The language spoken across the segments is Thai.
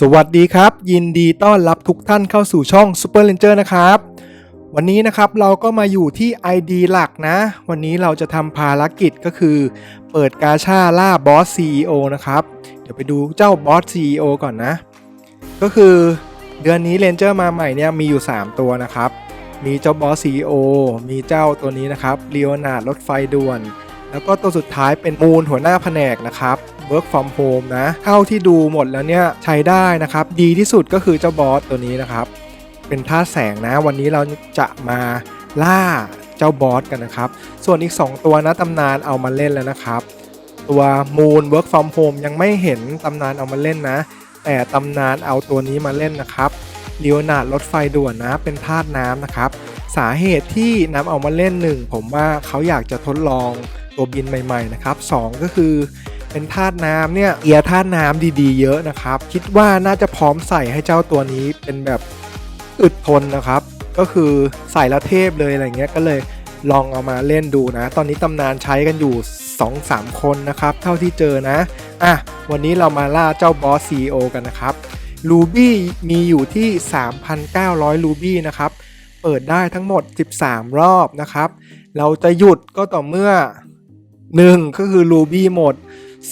สวัสดีครับ ยินดีต้อนรับทุกท่านเข้าสู่ช่อง Super Ranger นะครับ วันนี้นะครับเราก็มาอยู่ที่ ID หลักนะ วันนี้เราจะทำภารกิจก็คือ เปิดกาชาล่าบอส CEO นะครับ เดี๋ยวไปดูเจ้าบอส CEO ก่อนนะ ก็คือเดือนนี้เรนเจอร์มาใหม่เนี่ยมีอยู่ 3 ตัวนะครับ มีเจ้าบอส CEO มีเจ้าตัวนี้นะครับเ e ียนาดรถไฟด่วน แล้วก็ตัวสุดท้ายเป็นมูลหัวหน้าแผนกนะครับ work from home นะ เท่าที่ดูหมดแล้วเนี่ยใช้ได้นะครับ ดีที่สุดก็คือเจ้าบอสตัวนี้นะครับ เป็นท่าตุแสงนะ วันนี้เราจะมาล่าเจ้าบอสกันนะครับ ส่วนอีก 2 ตัวนะตำนานเอามาเล่นแล้วนะครับ ตัวมูล work from home ยังไม่เห็นตำนานเอามาเล่นนะ แต่ตำนานเอาตัวนี้มาเล่นนะครับเลียวนาดรถไฟด่วนนะ เป็นธาตุน้ำนะครับ สาเหตุที่นำเอามาเล่นหนึ่งผมว่าเขาอยากจะทดลองตัวบินใหม่ ๆ นะครับสองก็คือ เป็นธาตุน้ำเนี่ยเอียธาตุน้ำดีๆ เยอะนะครับ คิดว่าน่าจะพร้อมใส่ให้เจ้าตัวนี้เป็นแบบอึดทนนะครับ ก็คือใส่และเทพเลยอะไรเงี้ยก็เลยลองเอามาเล่นดูนะ ตอนนี้ตำนานใช้กันอยู่ 2-3 คนนะครับ เท่าที่เจอนะ อะ วันนี้เรามาล่าเจ้าบอส CEO กันนะครับลูบี้มีอยู่ที่ 3,900ลูบี้นะครับ เปิดได้ทั้งหมด 13 รอบนะครับ เราจะหยุดก็ต่อเมื่อ 1 ก็คือรูบี้หมด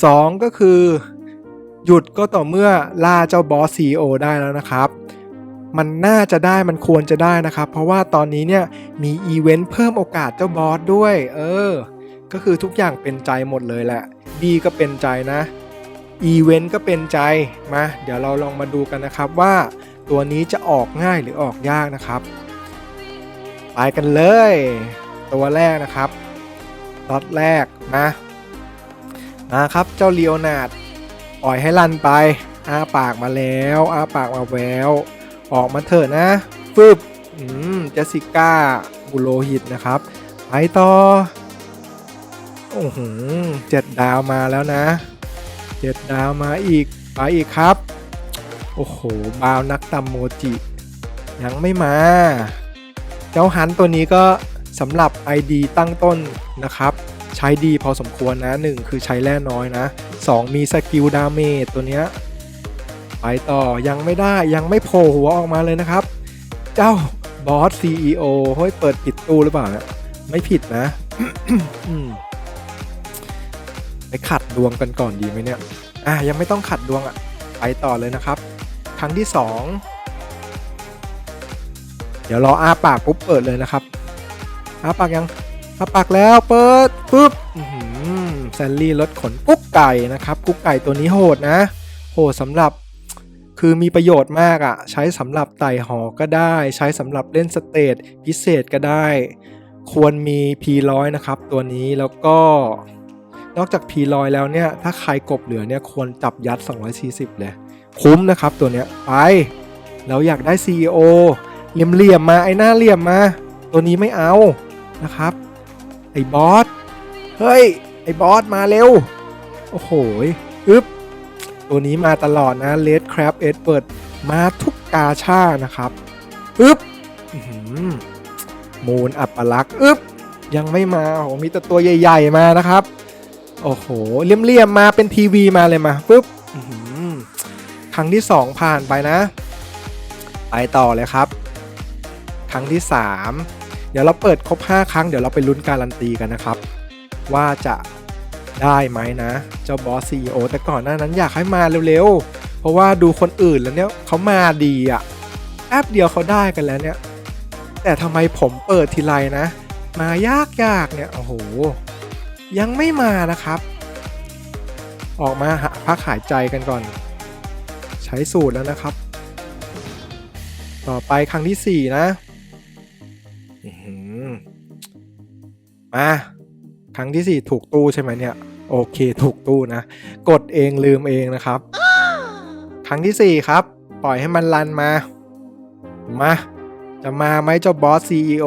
2 ก็คือ หยุดก็ต่อเมื่อล่าเจ้าบอส CEO ได้แล้วนะครับ มันน่าจะได้มันควรจะได้นะครับ เพราะว่าตอนนี้เนี่ยมีอีเวนต์เพิ่มโอกาสเจ้าบอสด้วย เออ ก็คือทุกอย่างเป็นใจหมดเลยแหละบีก็เป็นใจนะอีเวนต์ก็เป็นใจมาเดี๋ยวเราลองมาดูกันนะครับว่าตัวนี้จะออกง่ายหรือออกยากนะครับ ไปกันเลย ตัวแรกนะครับล็อตแรกมา มาครับ เจ้าเลียวนาดปล่อยให้ลันไปอ้าปากมาแล้วอ้าปากมาแววออกมาเถอะนะฟึบอืมเจสสิก้าบุโรหิตนะครับไปต่อโอ้โหเจ็ดดาวมาแล้วนะเจ็ดดาวมาอีกไปอีกครับ โอ้โหบาวนักตำโมจิ ยังไม่มา เจ้าฮันตัวนี้ก็สำหรับ ID ตั้งต้นนะครับ ใช้ดีพอสมควรนะ 1 คือใช้แร่น้อยนะ 2 มีสกิลดาเมจตัวเนี้ยไปต่อยังไม่ได้ยังไม่โผล่หัวออกมาเลยนะครับ เจ้าบอส CEO เฮ้ยเปิดผิดตู้หรือเปล่าเนี่ยไม่ผิดนะไปขัดดวงกันก่อนดีไหมเนี่ย อะยังไม่ต้องขัดดวงอะ ไปต่อเลยนะครับ ครั้งที่ 2 เดี๋ยวรออาปากปุ๊บเปิดเลยนะครับอาปากยัง อ้าปากแล้วเปิดปุ๊บแซลลี่รถขนกุ๊กไก่นะครับ กุ๊กไก่ตัวนี้โหดนะ โหดสำหรับคือมีประโยชน์มากอะ่ะ ใช้สำหรับไต่หอก็ได้ ใช้สำหรับเล่นสเตจพิเศษก็ได้ ควรมี P100 นะครับ ตัวนี้แล้วก็ นอกจาก P100 แล้วเนี่ย ถ้าใครกบเหลือเนี่ยควรจับยัด 240 เลย คุ้มนะครับตัวเนี้ยไป เราอยากได้ CEO เหลี่ยมเหลี่ยมๆมาไอ้หน้าเหลี่ยมมา ตัวนี้ไม่เอานะครับ ไอ้บอส เฮ้ย ไอ้บอสมาเร็ว โอ้โหอึ๊บ ตัวนี้มาตลอดนะ Red Crab Edward มาทุกกาชานะครับอึ๊บมูลอัปลักษ์อึ๊บ ยังไม่มาโอ้มีแต่ตัวใหญ่ๆมานะครับ โอ้โหเลี่ยมๆมาเป็นทีวีมาเลยมาปึ๊บครั้งที่ 2 ผ่านไปนะ ไปต่อเลยครับ ครั้งที่ 3 เดี๋ยวเราเปิดครบ 5 ครั้งเดี๋ยวเราไปลุ้นการันตีกันนะครับ ว่าจะได้ไหมนะ เจ้าบอสซีโอแต่ก่อนหน้านั้นอยากให้มาเร็วๆ เพราะว่าดูคนอื่นแล้วเนี่ยเขามาดีอะ่ะแป๊บเดียวเขาได้กันแล้วเนี่ย แต่ทำไมผมเปิดทีไรนะ มายากๆเนี่ยโอ้โห ยังไม่มานะครับ ออกมาหาพักหายใจกันก่อน ใช้สูตรแล้วนะครับ ต่อไปครั้งที่ 4 นะ มาครั้งที่ 4 ถูกตู้ใช่ไหมเนี่ย โอเคถูกตู้นะ กดเองลืมเองนะครับ ครั้งที่ 4 ครับ ปล่อยให้มันรันมา มา จะมาไหมเจ้าบอส CEO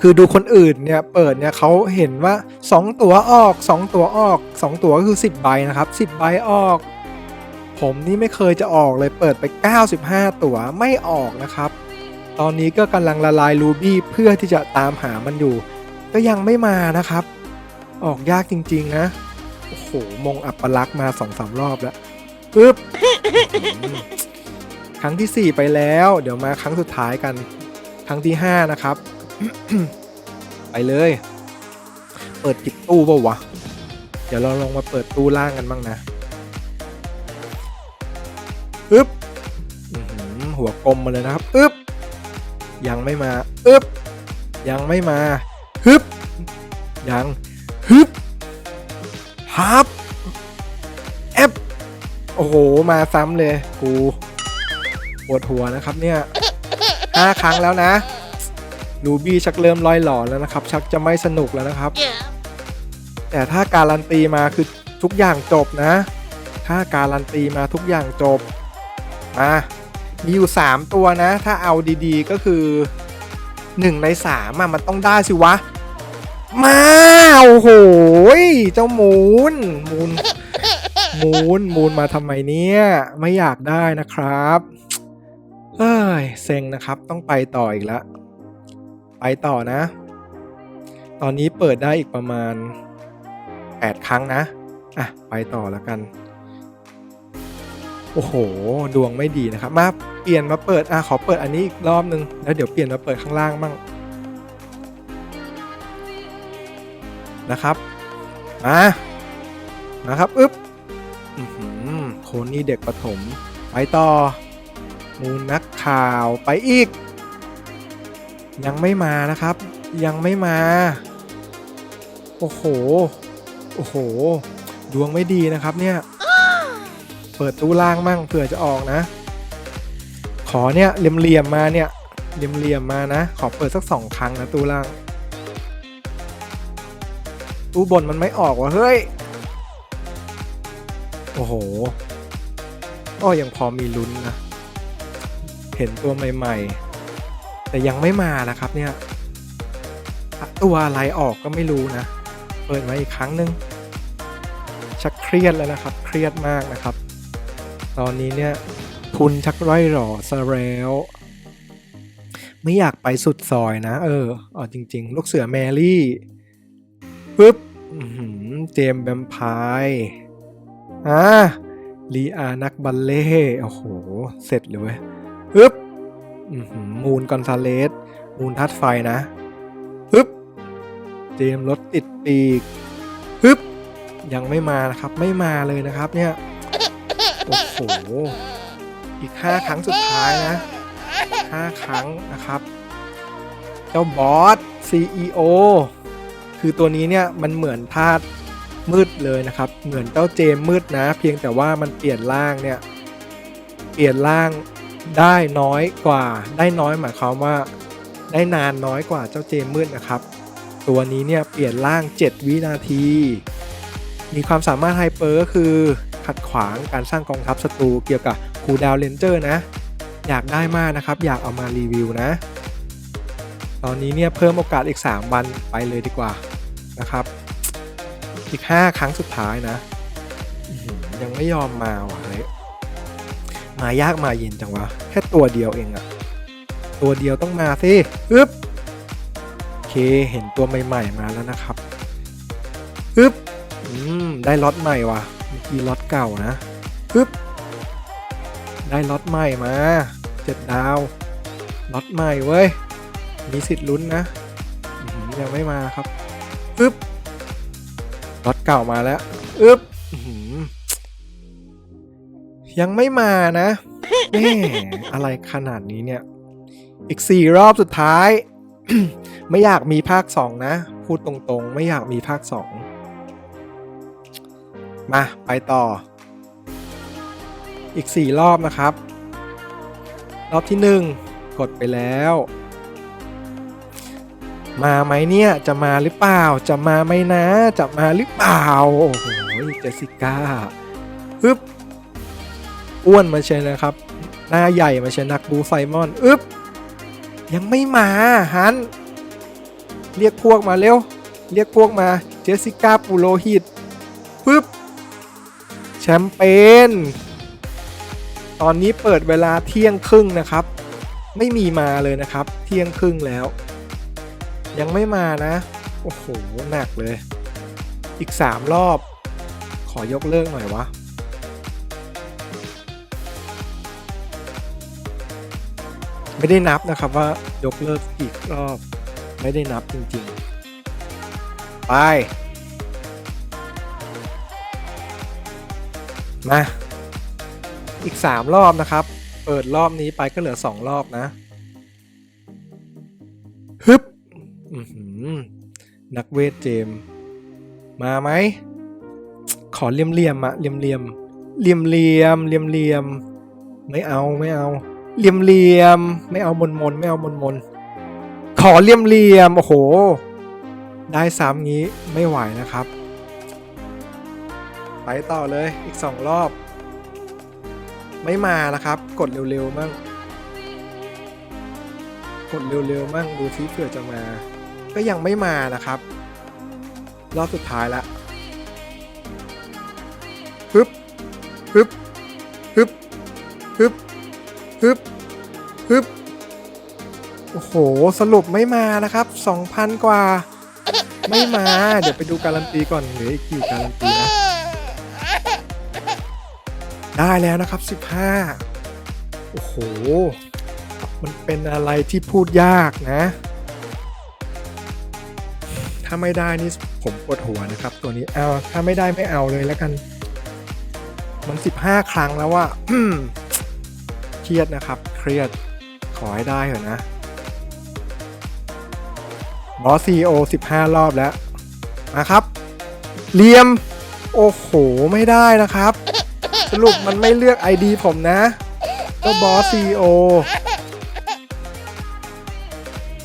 คือดูคนอื่นเนี่ยเปิดเนี่ยเขาเห็นว่า 2 ตัวออก 2 ตัวออก 2 ตัวก็คือ 10 ใบนะครับ 10 ใบออก ผมนี่ไม่เคยจะออกเลยเปิดไป 95 ตัวไม่ออกนะครับ ตอนนี้ก็กำลังละลายรูบี้เพื่อที่จะตามหามันอยู่ ก็ยังไม่มานะครับ ออกยากจริงๆนะ โอ้โห มงอัปลักษ์มา2-3รอบแล้วปึ๊บครั้งที่ 4 ไปแล้ว เดี๋ยวมาครั้งสุดท้ายกัน ครั้งที่ 5 นะครับ ไปเลย เปิดปิดตู้ป่าวะ เดี๋ยวเราลองมาเปิดตู้ล่างกันบ้างนะอึ๊บหัวกลมมาเลยนะครับอึ๊บ ยังไม่มาอึ๊บยังไม่มาฮึบยังฮึบฮับเอฟโอ้โห มาซ้ำเลยกูปวดหัวนะครับเนี่ยห้าครั้งแล้วนะลูบี้ชักเริ่มลอยหล่อแล้วนะครับ ชักจะไม่สนุกแล้วนะครับ แต่ถ้าการันตีมาคือทุกอย่างจบนะ ถ้าการันตีมาทุกอย่างจบมา มีอยู่ 3 ตัวนะ ถ้าเอาดีๆก็คือ 1 ใน3อะมันต้องได้สิวะ มา โอ้โห เจ้ามูนมูนมูนมูนมาทำไมเนี่ย ไม่อยากได้นะครับเอ้ยเซ็งนะครับต้องไปต่ออีกแล้วไปต่อนะ ตอนนี้เปิดได้อีกประมาณ 8 ครั้งนะ อะ ไปต่อแล้วกัน โอ้โห ดวงไม่ดีนะครับ มา เปลี่ยนมาเปิดอะขอเปิดอันนี้อีกรอบนึงแล้วเดี๋ยวเปลี่ยนมาเปิดข้างล่างบ้างนะครับมานะครับอึ๊บโคนนี่เด็กประถม ไปต่อ มูลนักข่าวไปอีก ยังไม่มานะครับ ยังไม่มา โอ้โห โอ้โห ดวงไม่ดีนะครับเนี่ย เปิดตู้ล่างมั่งเผื่อจะออกนะ ขอเนี่ยเหลี่ยมๆมาเนี่ยเหลี่ยมๆมานะ ขอเปิดสักสองครั้งนะตู้ล่างตู้บนมันไม่ออกว่ะเฮ้ย โอ้โหก็ยังพอมีลุ้นนะ เห็นตัวใหม่ๆ แต่ยังไม่มานะครับเนี่ย ตัวอะไรออกก็ไม่รู้นะ เปิดมาอีกครั้งหนึ่งชักเครียดแล้วนะครับ เครียดมากนะครับ ตอนนี้เนี่ย ทุนชักร่อยหรอซะแล้ว ไม่อยากไปสุดซอยนะ เออเอจริง ๆ ลูกเสือแมรี่ปึ๊บเจมแบมพร์อ่าลีอานักบัลเล่โอ้โห เสร็จเลยเว้ยปึ๊บมูนกอนซาเลส มูนทัดไฟนะปึ๊บเจมรถติดปีกฮึบยังไม่มานะครับ ไม่มาเลยนะครับเนี่ย โอ้โห อีก 5 ครั้งสุดท้ายนะ 5 ครั้งนะครับ เจ้าบอส CEO คือตัวนี้เนี่ยมันเหมือนธาตุมืดเลยนะครับ เหมือนเจ้าเจมมืดนะ เพียงแต่ว่ามันเปลี่ยนร่างเนี่ย เปลี่ยนร่างได้น้อยกว่า ได้น้อยหมายความว่า ได้นานน้อยกว่าเจ้าเจมมืดนะครับ ตัวนี้เนี่ยเปลี่ยนร่าง 7 วินาที มีความสามารถไฮเปอร์ก็คือ ขัดขวางการสร้างกองทัพศัตรูเกี่ยวกับคูดาวเลนเจอร์นะ อยากได้มากนะครับ อยากเอามารีวิวนะ ตอนนี้เนี่ยเพิ่มโอกาสอีก 3 วันไปเลยดีกว่านะครับ อีก 5 ครั้งสุดท้ายนะ ยังไม่ยอมมาว่ะเฮ้ยมายากมาเย็นจังวะ แค่ตัวเดียวเองอะตัวเดียวต้องมาสิอึ๊บโอเคเห็นตัวใหม่ ๆ มาแล้วนะครับปึ๊บอืม ได้ล็อตใหม่ว่ะ เมื่อกี้ล็อตเก่านะปึ๊บได้ล็อตใหม่มาเจ็ดดาวล็อตใหม่เว้ยมีสิทธิ์ลุ้นนะยังไม่มาครับปึ๊บล็อตเก่ามาแล้วอึ๊บยังไม่มานะแม่อะไรขนาดนี้เนี่ย อีกสี่รอบสุดท้าย ไม่อยากมีภาค2นะ พูดตรงๆ ไม่อยากมีภาค2 มาไปต่อ อีก 4 รอบนะครับ รอบที่ 1 กดไปแล้ว มาไหมเนี่ยจะมาหรือเปล่า จะมาไหมนะ จะมาหรือเปล่า โอ้โหเจสสิก้าอึ๊บอ้วนมาเชยนะครับ หน้าใหญ่มาเชยนักบูไซมอนอึ๊บยังไม่มาฮันเรียกพวกมาเร็ว เรียกพวกมาเจสสิก้าปูโรหิตปึ๊บ แชมเปญตอนนี้เปิดเวลาเที่ยงครึ่งนะครับ ไม่มีมาเลยนะครับ เที่ยงครึ่งแล้ว ยังไม่มานะ โอ้โหหนักเลย อีก 3 รอบ ขอยกเลิกหน่อยวะไม่ได้นับนะครับว่ายกเลิกอีกรอบ ไม่ได้นับจริงๆ ไป มา อีก 3 รอบนะครับ เปิดรอบนี้ไปก็เหลือ 2 รอบนะ ฮึบนักเวทเจม มาไหม ขอเลี่ยมเลี่ยมอะเลี่ยมเลี่ยมเลี่ยมเลี่ยมเลี่ยมเลี่ยมไม่เอาไม่เอาเลี่ยมเลี่ยมไม่เอามนมนไม่เอามนมนขอเลี่ยมเลี่ยมโอ้โห ได้ซ้ำงี้ไม่ไหวนะครับ ไปต่อเลยอีกสองรอบ ไม่มานะครับ กดเร็วๆมั่งกดเร็วๆมั่งดูซิเผื่อจะมา ก็ยังไม่มานะครับ รอบสุดท้ายละฮึบฮึบฮึบฮึบฮึบฮึบโอ้โห สรุปไม่มานะครับ 2,000 กว่า ไม่มา เดี๋ยวไปดูการันตีก่อนเหลืออีกกี่การันตีนะ ได้แล้วนะครับ 15 โอ้โห มันเป็นอะไรที่พูดยากนะ ถ้าไม่ได้นี่ผมปวดหัวนะครับ ตัวนี้เอาถ้าไม่ได้ไม่เอาเลยแล้วกัน มัน 15 ครั้งแล้วว่าเครียดนะครับ เครียด ขอให้ได้เถอะนะบอสซีโอ15 รอบแล้วมาครับเลียม โอ้โห ไม่ได้นะครับ สรุปมันไม่เลือก ID ผมนะ ก็บอสซีโอ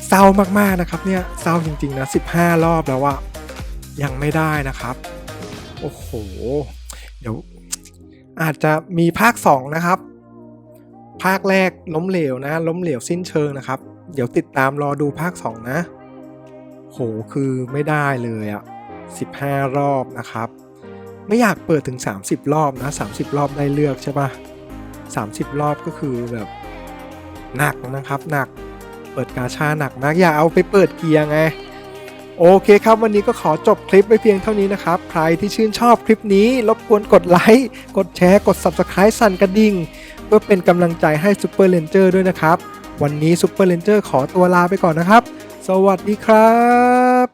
เศร้ามากๆนะครับเนี่ยเศร้าจริง ๆ นะ 15 รอบแล้วอะยังไม่ได้นะครับ โอ้โห เดี๋ยว อาจจะมีภาค 2 นะครับ ภาคแรกล้มเหลวนะ ล้มเหลวสิ้นเชิงนะครับ เดี๋ยวติดตามรอดูภาค 2 นะ โหคือไม่ได้เลยอะ15 รอบนะครับ ไม่อยากเปิดถึง 30 รอบนะ 30 รอบได้เลือกใช่ปะ30 รอบก็คือแบบหนักนะครับหนักเปิดกาชาหนักมากอย่าเอาไปเปิดเกียร์ไงโอเคครับ วันนี้ก็ขอจบคลิปไปเพียงเท่านี้นะครับ ใครที่ชื่นชอบคลิปนี้ รบกวนกดไลค์ กดแชร์ กด Subscribe สั่นกระดิ่ง เพื่อเป็นกำลังใจให้ Super Ranger ด้วยนะครับ วันนี้ Super Ranger ขอตัวลาไปก่อนนะครับ สวัสดีครับ